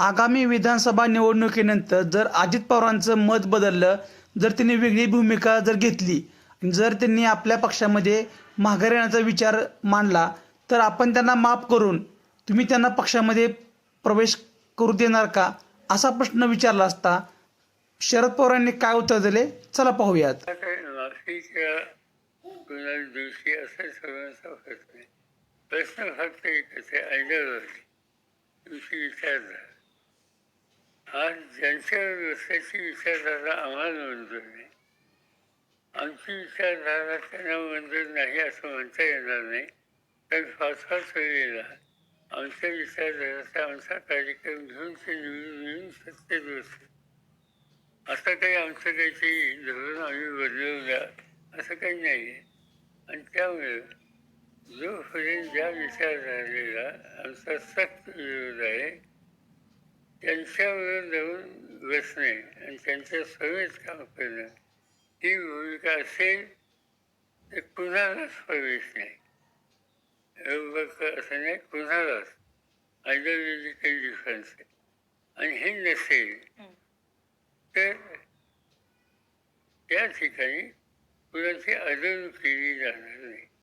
आगामी विधानसभा निवडणुकीनंतर जर अजित पवारांचं मत बदललं जर त्यांनी वेगळी भूमिका जर घेतली जर त्यांनी आपल्या पक्षामध्ये माघार येण्याचा विचार मांडला तर आपण त्यांना माफ करून तुम्ही त्यांना पक्षामध्ये प्रवेश करू देणार का? असा प्रश्न विचारला असता शरद पवारांनी काय उत्तर दिले? चला पाहूयात. दिवशी असं प्रश्न प्रश्न फक्त एकच आहे आयडियावरती दिवशी विचार झाला. आज ज्यांच्या व्यवसायाची विचारधारा आम्हाला मंजूर नाही. आमची विचारधारा त्यांना मंजूर नाही असं म्हणता येणार नाही. कारण फार फार वेळेला आमच्या विचारधाराचा आमचा कार्यक्रम घेऊन ते निवडून येऊन सत्तेत बसले असं काही आमचं काहीतरी धोरण आम्ही बदलवलं असं काही नाही आहे. आणि त्यामुळे जोपर्यंत ज्या विचारधारेला आमचा सक्त विरोध आहे त्यांच्यावर जाऊन बसणे आणि त्यांच्या समेत काम करणं. ही भूमिका असेल तर कुणालाच प्रवेश नाही. बघ असं नाही कुणालाच आयडिओलॉजिकल डिफरन्स आहे आणि हे नसेल तर त्या ठिकाणी कुणाची अदल केली जाणार